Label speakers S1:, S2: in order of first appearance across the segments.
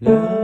S1: 两。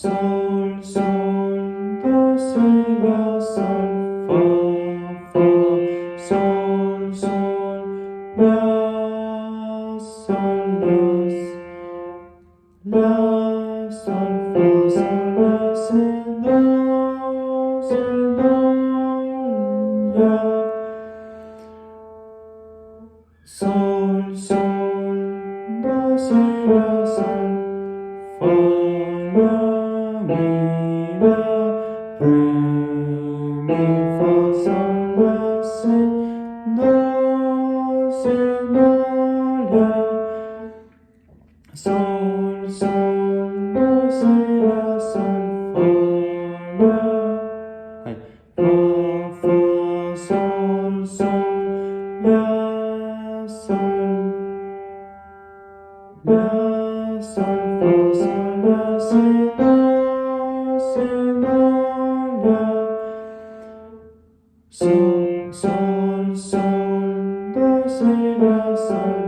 S1: Sol, sol, do, si, la, sol, fa, fa, sol, sol, la, sol, la, la, sol, fa, sol, la, si, do, si, do, la. Sol, sol, do, si, la, Sol, sol, do si la, sol, fa, la. Fa, fa, sol, sol, la, sol. La, sol, fa, sol, la, si, la, si, la, la. Sol, sol, sol, do, si, la, sol.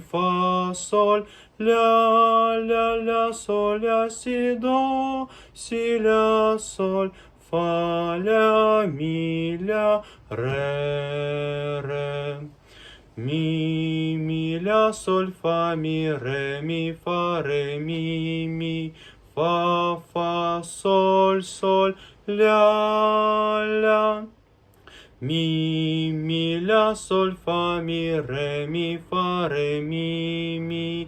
S1: fa, sol, la, la, la, sol, la, si, do, si, la, sol, fa, la, mi, la, re, re. Mi, mi, la, sol, fa, mi, re, mi, fa, re, mi, mi, fa, fa, sol, sol, la, la. Mi, mi, la, sol, fa, mi, re, mi, fa, re, mi,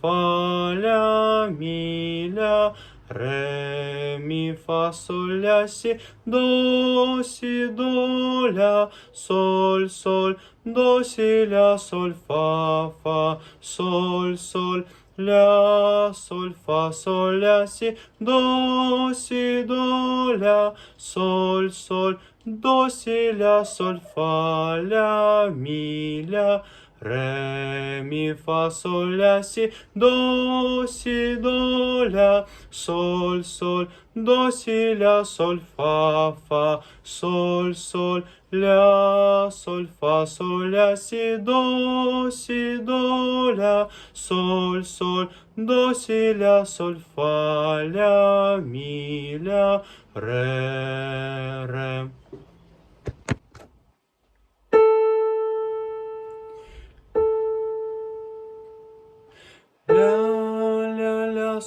S1: fa, la, mi, la, re, mi, fa, sol, la, si, do, si, do, la, sol, sol, do, si, la, sol, fa, fa, sol, sol. La, sol, fa, sol, la, si, do, si, do, la, sol, sol, do, si, la, sol, fa, la, mi, la, Ре, ми, фа, соль, ля, си, до, си, до, ля, соль, соль, до, си, ля, соль, фа, фа, соль, соль, ля, соль, фа, соль, ля, си, до, си, до, ля, соль, соль, до, си, ля, соль, фа, ля, ми, ля, ре, ре.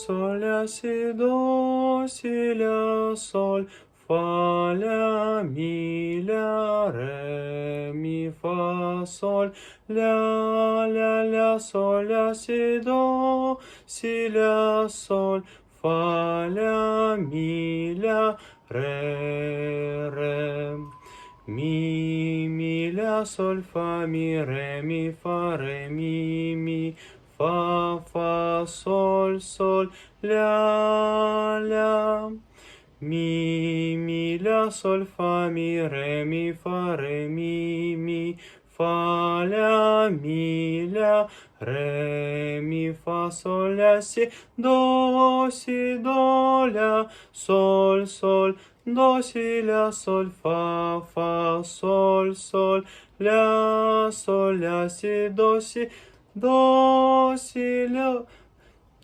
S1: sol, la, si, do, si, la, sol, fa, la, mi, la, re, mi, fa, sol, la, la, la, sol, la, si, do, si, la, sol, fa, la, mi, la, re, re. Mi, mi, la, sol, fa, mi, re, mi, fa, re, mi, mi, fa, sol, sol, la, la. Mi, mi, la, ля, соль, фа, мі, ре, мі, фа, ре, мі, мі, фа, ля, мі, ля, ре, мі, фа, соль, ля, сі, до, сі, до, ля, соль, соль, до, сі, ля, соль, фа, фа, соль, соль, ля, соль, ля, сі, до, сі, до, сі, ля,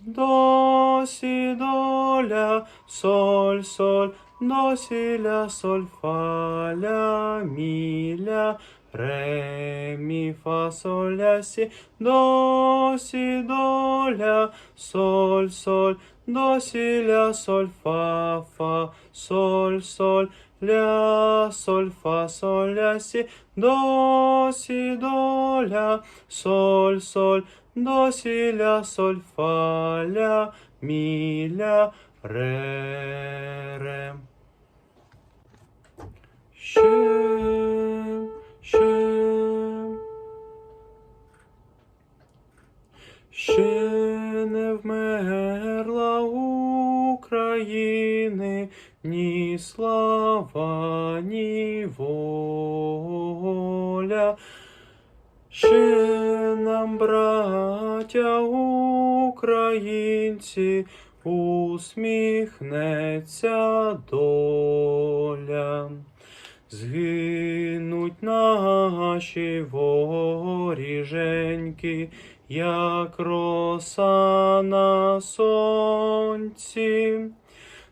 S1: до, сі, до, ля, соль, соль, до, сі, ля, соль, фа, ля, мі, ля, ре, мі, фа, соль, ля, сі, до, сі, до, ля, соль, соль, до, сі, ля, соль, фа, фа, соль, соль, ля, соль, фа, соль, ля, сі, до, сі, до, ля, соль, соль, до, сі, ля, соль, фа, ля, мі, ля, ре, ре. Ще, слава, ні воля. Ще нам, браття українці, усміхнеться доля. Згинуть наші воріженьки, як роса на сонці.